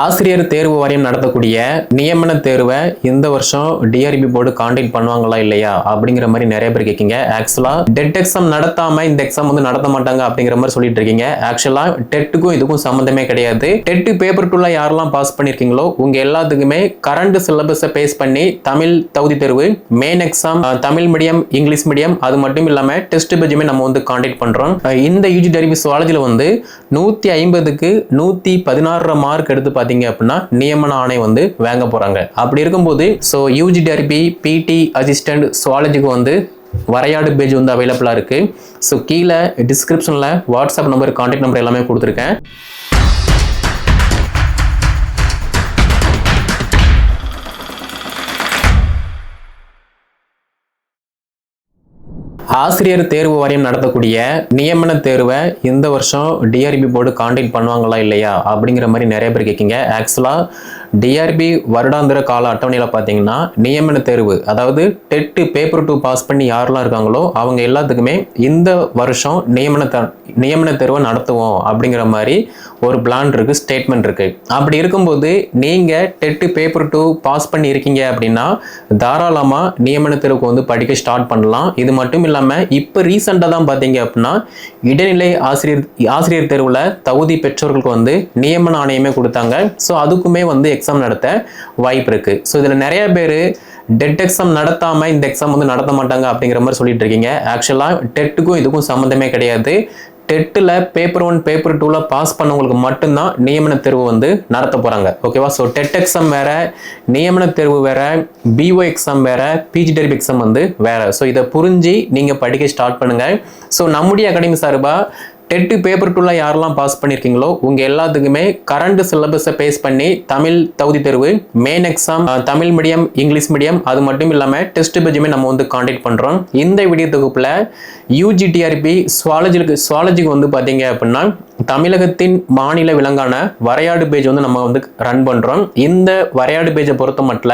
ஆசிரியர் தேர்வு வாரியம் நடத்தக்கூடிய நியமன தேர்வை இந்த வருஷம் டிஆர்பி போர்டு காண்டக்ட் பண்ணுவாங்களா இல்லையா அப்படிங்கிற மாதிரி நிறைய பேர் கேட்கீங்க. ஆக்சுவலா டெட் எக்ஸாம் நடத்தாம இந்த எக்ஸாம் வந்து நடத்த மாட்டாங்க அப்படிங்கிற மாதிரி சொல்லிட்டு இருக்கீங்க. ஆக்சுவலா டெட்டுக்கும் இதுக்கும் சம்மந்தமே கிடையாது. டெட்டு பேப்பர் டூல யாரெல்லாம் பாஸ் பண்ணிருக்கீங்களோ உங்க எல்லாத்துக்குமே கரண்ட் சிலபஸை பேஸ் பண்ணி தமிழ் தகுதி தேர்வு main exam Tamil medium English medium அது மட்டும் இல்லாம டெஸ்ட் பேஜுமே நம்ம வந்து காண்டக்ட் பண்றோம். இந்த யூஜி டெரிபி சுவாலஜில வந்து நூத்தி ஐம்பதுக்கு நூத்தி பதினாறு மார்க் எடுத்து பார்த்தீங்க அப்படின்னா நியமன ஆணை வந்து வாங்க போறாங்க. அப்படி இருக்கும்போது so UG TRB BT assistant சுவாலஜிக்கு வந்து வரையாடு பேஜ் வந்து அவைலபிளாக இருக்கு. ஸோ கீழே டிஸ்கிரிப்ஷனில் வாட்ஸ்அப் நம்பர் கான்டாக்ட் நம்பர் எல்லாமே கொடுத்துருக்கேன். ஆசிரியர் தேர்வு வாரியம் நடத்தக்கூடிய நியமன தேர்வை இந்த வருஷம் டிஆர்பி போர்டு காண்டக்ட் பண்ணுவாங்களா இல்லையா அப்படிங்கிற மாதிரி நிறைய பேர் கேட்கீங்க. ஆக்சுவலாக டிஆர்பி வருடாந்திர கால அட்டவணையில் பார்த்தீங்கன்னா நியமன தேர்வு அதாவது டெட்டு பேப்பர் டூ பாஸ் பண்ணி யாரெல்லாம் இருக்காங்களோ அவங்க எல்லாத்துக்குமே இந்த வருஷம் நியமன த- நியமன தேர்வை நடத்துவோம் அப்படிங்கிற மாதிரி ஒரு பிளான் இருக்குது ஸ்டேட்மெண்ட் இருக்குது அப்படி இருக்கும்போது நீங்கள் டெட்டு பேப்பர் டூ பாஸ் பண்ணியிருக்கீங்க அப்படின்னா தாராளமாக நியமன வந்து படிக்க ஸ்டார்ட் பண்ணலாம். இது மட்டும் இல்லாமல் இப்போ ரீசெண்டாக தான் பார்த்தீங்க அப்படின்னா இடைநிலை ஆசிரியர் ஆசிரியர் தேர்வில் தகுதி பெற்றோர்களுக்கு வந்து நியமன ஆணையமே கொடுத்தாங்க. ஸோ அதுக்குமே வந்து எக்ஸாம் நடத்த வாய்ப்பு இருக்குது ஸோ இதில் நிறைய பேர் டெட் எக்ஸாம் நடத்தாமல் இந்த எக்ஸாம் வந்து நடத்த மாட்டாங்க அப்படிங்கிற மாதிரி சொல்லிட்டு இருக்கீங்க. ஆக்சுவலாக டெட்டுக்கும் இதுக்கும் சம்மந்தமே கிடையாது. டெட்டில் பேப்பர் ஒன் பேப்பர் டூவில் பாஸ் பண்ணவங்களுக்கு மட்டும்தான் நியமன தேர்வு வந்து நடத்த போகிறாங்க ஓகேவா ஸோ டெட் எக்ஸாம் வேறு நியமன தேர்வு வேறு பிஓ எக்ஸாம் வேறு பிஜி டெரிப் எக்ஸாம் வந்து வேறு. ஸோ இதை புரிஞ்சு நீங்கள் படிக்க ஸ்டார்ட் பண்ணுங்கள் ஸோ நம்முடைய அகாடமி சார்பாக டெட்டு பேப்பர் டூவில் யாரெல்லாம் பாஸ் பண்ணியிருக்கீங்களோ உங்கள் எல்லாத்துக்குமே கரண்ட் சிலபஸை பேஸ் பண்ணி தமிழ் தகுதி தேர்வு main exam Tamil medium English medium அது மட்டும் இல்லாமல் டெஸ்ட் பேஜுமே நம்ம வந்து காண்டாக்ட் பண்ணுறோம் இந்த வீடியோ தொகுப்பில் யூஜிடிஆர்பி சுவாலஜிக்கு சுவாலஜிக்கு வந்து பார்த்தீங்க அப்படின்னா தமிழகத்தின் மாநில விலங்கான வரையாடு பேஜ் வந்து நம்ம வந்து ரன் பண்ணுறோம் இந்த வரையாடு பேஜை பொறுத்த மட்டும்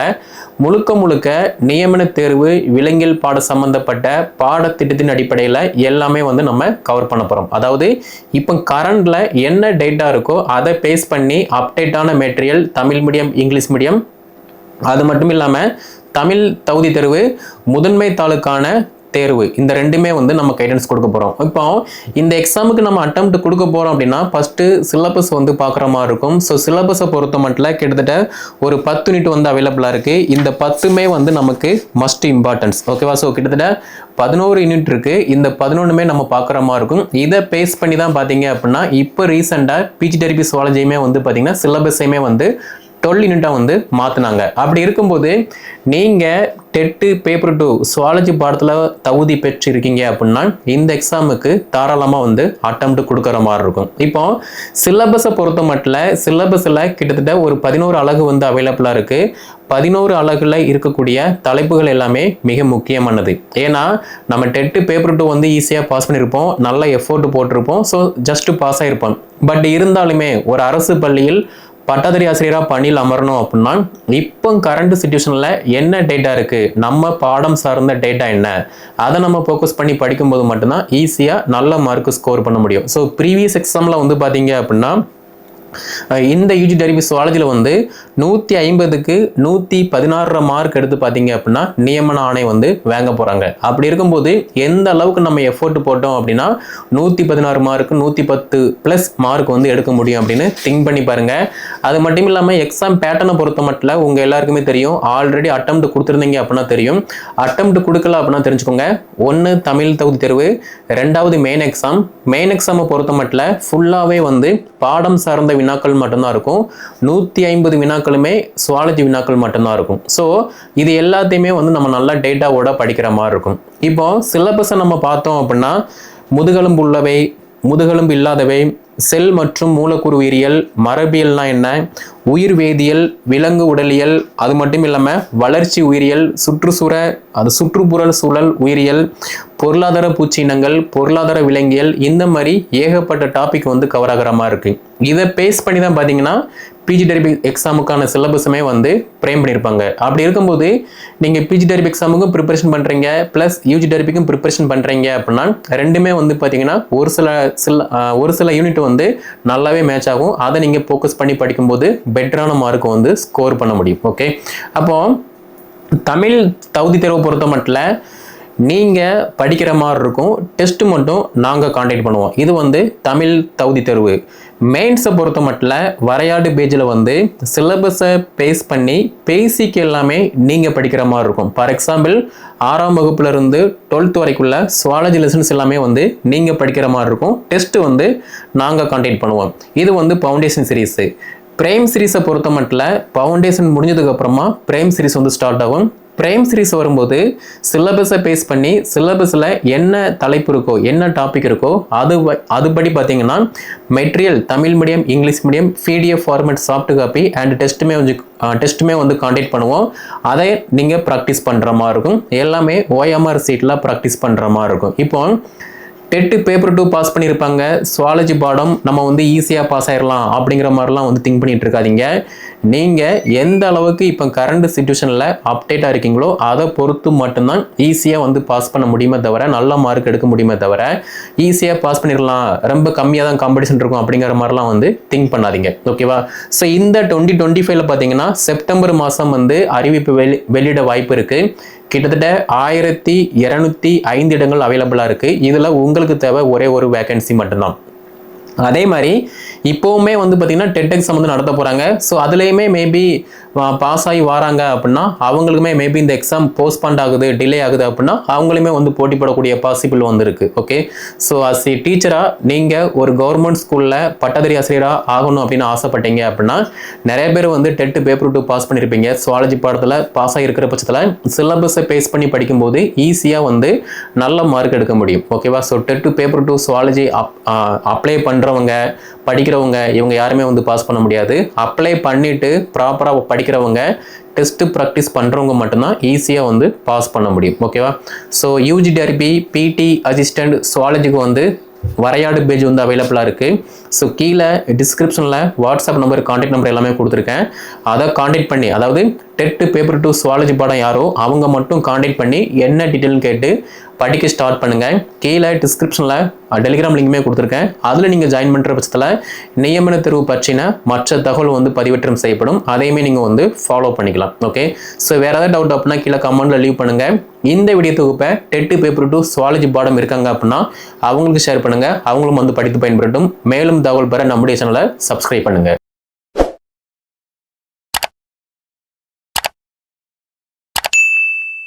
முழுக்க முழுக்க நியமன தேர்வு விலங்கியல் பாட சம்பந்தப்பட்ட பாடத்திட்டத்தின் அடிப்படையில் எல்லாமே வந்து நம்ம கவர் பண்ண போகிறோம் அதாவது இப்போ கரண்டில் என்ன டேட்டா இருக்கோ அதை பேஸ் பண்ணி அப்டேட்டான material Tamil medium English medium அது மட்டும் இல்லாமல் தமிழ் தகுதி தேர்வு முதன்மை தாளுக்கான தேர்வு. இந்த ரெண்டுமே வந்து நம்ம கைடன்ஸ் கொடுக்க போகிறோம் இப்போ இந்த எக்ஸாமுக்கு நம்ம அட்டம் கொடுக்க போகிறோம் அப்படின்னா ஃபஸ்ட்டு சிலபஸ் வந்து பார்க்குற மாதிரி இருக்கும். ஸோ சிலபஸை பொறுத்த மட்டும் கிட்டத்தட்ட ஒரு பத்து யூனிட் வந்து அவைலபிளாக இருக்குது இந்த பத்துமே வந்து நமக்கு மஸ்ட் இம்பார்ட்டன்ஸ் ஓகேவா ஸோ கிட்டத்தட்ட பதினோரு யூனிட் இருக்குது இந்த பதினொன்றுமே நம்ம பார்க்குற மாதிரி இருக்கும். இதை பேஸ் பண்ணி தான் பார்த்தீங்க அப்படின்னா இப்போ ரீசெண்டாக பிஜி தெரபி சுவாலஜியுமே வந்து பார்த்தீங்கன்னா சிலபஸையுமே வந்து டுவெல் யூனிட்டாக வந்து மாற்றினாங்க அப்படி இருக்கும்போது நீங்கள் டெட்டு பேப்பர் டூ சுவாலஜி பாடத்தில் தகுதி பெற்றிருக்கீங்க அப்படின்னா இந்த எக்ஸாமுக்கு தாராளமாக வந்து அட்டம் கொடுக்குற மாதிரி இருக்கும். இப்போ சிலபஸை பொறுத்த மட்டும் சிலபஸில் கிட்டத்தட்ட ஒரு பதினோரு அலகு வந்து அவைலபிளாக இருக்குது பதினோரு அழகில் இருக்கக்கூடிய தலைப்புகள் எல்லாமே மிக முக்கியமானது. ஏன்னா நம்ம டெட்டு பேப்பர் டூ வந்து ஈஸியாக பாஸ் பண்ணியிருப்போம் நல்ல எஃபோர்ட் போட்டிருப்போம். ஸோ ஜஸ்ட்டு பாஸ் ஆகிருப்போம் பட் இருந்தாலுமே ஒரு அரசு பள்ளியில் பட்டதாரி ஆசிரியராக பணியில் அமரணும் அப்படின்னா இப்போ கரண்ட் சுச்சுவேஷனில் என்ன டேட்டா இருக்குது நம்ம பாடம் சார்ந்த டேட்டா என்ன? அதை நம்ம ஃபோக்கஸ் பண்ணி படிக்கும்போது மட்டும்தான் ஈஸியாக நல்ல மார்க் ஸ்கோர் பண்ண முடியும். ஸோ ப்ரீவியஸ் எக்ஸாமில் வந்து பார்த்தீங்க அப்படின்னா இந்த யூஜி டெரிபி சுவாலஜியில் வந்து நூற்றி ஐம்பதுக்கு நூற்றி பதினாறு மார்க் எடுத்து பார்த்தீங்க அப்படின்னா நியமன ஆணை வந்து வாங்க போகிறாங்க அப்படி இருக்கும்போது எந்த அளவுக்கு நம்ம எஃபோர்ட் போட்டோம் அப்படின்னா நூற்றி பதினாறு மார்க் நூற்றி பத்து ப்ளஸ் மார்க் வந்து எடுக்க முடியும் அப்படின்னு திங்க் பண்ணி பாருங்க. அது மட்டும் இல்லாமல் எக்ஸாம் பேட்டர்னை பொறுத்த மட்டும் உங்கள் எல்லாருக்குமே தெரியும். ஆல்ரெடி அட்டம் கொடுத்துருந்தீங்க அப்படின்னா தெரியும். அட்டம் கொடுக்கல அப்படின்னா தெரிஞ்சுக்கோங்க. ஒன்று தமிழ் தகுதி தேர்வு ரெண்டாவது மெயின் எக்ஸாம் மெயின் எக்ஸாமை பொறுத்த மட்டும் ஃபுல்லாகவே வந்து பாடம் சார்ந்த வினாக்கள் மட்டும்தான் இருக்கும். நூற்றி ஐம்பது வினாக்களுமே சுவாலஜி வினாக்கள் மட்டும்தான் இருக்கும். ஸோ இது எல்லாத்தையுமே வந்து நம்ம நல்லா டேட்டாவோட படிக்கிற மாதிரி இருக்கும். இப்போ சிலபஸை நம்ம பார்த்தோம் அப்படின்னா முதுகெலும்பு உள்ளவை முதுகெலும்பு இல்லாதவை செல் மற்றும் மூலக்கூறு உயிரியல் மரபியல்னா என்ன? உயிர் வேதியியல் விலங்கு உடலியல் அது மட்டும் இல்லாமல் வளர்ச்சி உயிரியல் சுற்றுச்சூற அது சுற்றுப்புற சூழல் உயிரியல் பொருளாதார பூச்சினங்கள் பொருளாதார விலங்கியல் இந்த மாதிரி ஏகப்பட்ட டாபிக் வந்து கவர் ஆகிற மாதிரி இருக்குது இதை பேஸ் பண்ணி தான் பார்த்தீங்கன்னா பிஜி டெரிபி எக்ஸாமுக்கான சிலபஸுமே வந்து ஃப்ரேம் பண்ணியிருப்பாங்க அப்படி இருக்கும்போது நீங்கள் பிஜி டெரிபி எக்ஸாமுக்கும் ப்ரிப்பரேஷன் பண்ணுறீங்க ப்ளஸ் யூஜி டெரிபிக்கும் ப்ரிப்பரேஷன் பண்ணுறீங்க அப்படின்னா ரெண்டுமே வந்து பார்த்தீங்கன்னா ஒரு சில சில ஒரு சில யூனிட் வந்து நல்லாவே மேட்ச் ஆகும். அதை நீங்கள் ஃபோக்கஸ் பண்ணி படிக்கும்போது பெட்டரான மார்க்கை வந்து ஸ்கோர் பண்ண முடியும். ஓகே அப்போது தமிழ் தகுதி தேர்வை பொறுத்த மட்டும் நீங்கள் படிக்கிற மாதிரி இருக்கும். டெஸ்ட்டு மட்டும் நாங்கள் காண்டாக்ட் பண்ணுவோம். இது வந்து தமிழ் தகுதி தேர்வு. மெயின்ஸை பொறுத்த மட்டும் வரையாடு பேஜில் வந்து சிலபஸை பேஸ் பண்ணி பேசிக்கு எல்லாமே நீங்கள் படிக்கிற மாதிரி இருக்கும். ஃபார் எக்ஸாம்பிள் ஆறாம் வகுப்புலேருந்து டுவெல்த் வரைக்குள்ள சுவாலஜி லெசன்ஸ் எல்லாமே வந்து நீங்கள் படிக்கிற மாதிரி இருக்கும். டெஸ்ட்டு வந்து நாங்கள் காண்டாக்ட் பண்ணுவோம். இது வந்து ஃபவுண்டேஷன் சீரீஸு பிரைம் சீரிஸை பொறுத்த மட்டும் ஃபவுண்டேஷன் முடிஞ்சதுக்கப்புறமா பிரைம் சீரிஸ் வந்து ஸ்டார்ட் ஆகும். பிரைம் சீரீஸ் வரும்போது சிலபஸை பேஸ் பண்ணி சிலபஸில் என்ன தலைப்பு இருக்கோ என்ன டாபிக் இருக்கோ அது அதுபடி பார்த்தீங்கன்னா material Tamil medium English medium PDF format soft copy and டெஸ்ட்டுமே வந்து டெஸ்ட்டுமே வந்து காண்டக்ட் பண்ணுவோம். அதை நீங்கள் ப்ராக்டிஸ் பண்ணுற மாதிரி இருக்கும். எல்லாமே ஓஎம்ஆர் சீட்டில் ப்ராக்டிஸ் பண்ணுற மாதிரி இருக்கும். இப்போ டெட்டு பேப்பர் டூ பாஸ் பண்ணியிருப்பாங்க. சுவாலஜி பாடம் நம்ம வந்து ஈஸியாக பாஸ் ஆயிடலாம் அப்படிங்கிற மாதிரிலாம் வந்து திங்க் பண்ணிட்டு இருக்காதிங்க. நீங்கள் எந்த அளவுக்கு இப்போ கரண்ட் சுச்சுவேஷனில் அப்டேட்டாக இருக்கீங்களோ அதை பொறுத்து மட்டும்தான் ஈஸியாக வந்து பாஸ் பண்ண முடியுமே தவிர நல்ல மார்க் எடுக்க முடியுமே தவிர ஈஸியாக பாஸ் பண்ணிடலாம் ரொம்ப கம்மியாக தான் காம்படிஷன் இருக்கும் அப்படிங்கிற மாதிரிலாம் வந்து திங்க் பண்ணாதீங்க. ஓகேவா ஸோ இந்த டுவெண்ட்டி டுவெண்ட்டி ஃபைவ்ல பார்த்தீங்கன்னா செப்டம்பர் மாதம் வந்து அறிவிப்பு வெளி வெளியிட வாய்ப்பு இருக்குது கிட்டத்தட்ட ஆயிரத்தி இரநூத்தி ஐந்து இடங்கள் அவைலபிளாக இருக்குது இதில் உங்களுக்கு தேவை ஒரே ஒரு வேகன்சி மட்டும்தான். அதே மாதிரி இப்போவுமே வந்து பார்த்திங்கன்னா டெட் எக்ஸாம் வந்து நடத்த போகிறாங்க ஸோ அதுலேயுமே மேபி பாஸ் ஆகி வராங்க அப்படின்னா அவங்களுக்குமே மேபி இந்த எக்ஸாம் போஸ்ட்பாண்ட் ஆகுது டிலே ஆகுது அப்படின்னா அவங்களுமே வந்து போட்டி போடக்கூடிய பாசிபிள் வந்துருக்கு. ஓகே ஸோ அஸ் ஏ டீச்சராக நீங்கள் ஒரு கவர்மெண்ட் ஸ்கூலில் பட்டதாரி ஆசிரியராக ஆகணும் அப்படின்னு ஆசைப்பட்டீங்க அப்படின்னா நிறைய பேர் வந்து டெட்டு பேப்பர் டூ பாஸ் பண்ணியிருப்பீங்க சுவாலஜி பாடத்தில் பாஸ் ஆகிருக்கிற பட்சத்தில் சிலபஸை பேஸ் பண்ணி படிக்கும்போது ஈஸியாக வந்து நல்ல மார்க் எடுக்க முடியும். ஓகேவா so TET paper two zoology அப் அப்ளை பண்ணுறவங்க படிக்கிற படிக்கிறவங்க இவங்க யாருமே வந்து பாஸ் பண்ண முடியாது. அப்ளை பண்ணிட்டு ப்ராப்பராக படிக்கிறவங்க டெஸ்ட்டு ப்ராக்டிஸ் பண்ணுறவங்க மட்டும்தான் ஈஸியாக வந்து பாஸ் பண்ண முடியும். ஓகேவா so UG TRB BT assistant சுவாலஜிக்கு வந்து வரையாடு பேஜ் வந்து அவைலபிளாக இருக்குது ஸோ கீழே டிஸ்கிரிப்ஷனில் வாட்ஸ்அப் நம்பர் காண்டாக்ட் நம்பர் எல்லாமே கொடுத்துருக்கேன். அதை காண்டாக்ட் பண்ணி அதாவது டெட்டு பேப்பர் டூ சுவாலஜி பாடம் யாரோ அவங்க மட்டும் காண்டாக்ட் பண்ணி என்ன டீட்டெயில்னு கேட்டு படிக்க ஸ்டார்ட் பண்ணுங்கள் கீழே டிஸ்கிரிப்ஷனில் டெலிகிராம் லிங்குமே கொடுத்துருக்கேன். அதில் நீங்கள் ஜாயின் பண்ணுற பட்சத்தில் நியமன தேர்வு பற்றின மற்ற தகவல் வந்து பதிவேற்றம் செய்யப்படும். அதையுமே நீங்கள் வந்து ஃபாலோ பண்ணிக்கலாம். ஓகே ஸோ வேறு ஏதாவது டவுட் அப்படின்னா கீழே கமெண்ட்டில் லீவ் பண்ணுங்கள் இந்த வீடியோ தொகுப்பை டெட்டு பேப்பர் டூ சுவாலஜி பாடம் இருக்காங்க அப்படின்னா அவங்களுக்கு ஷேர் பண்ணுங்கள் அவங்களும் வந்து படித்து பயன்பெறட்டும். மேலும் தகவல் பெற நம்முடைய சேனலை சப்ஸ்கிரைப் பண்ணுங்கள்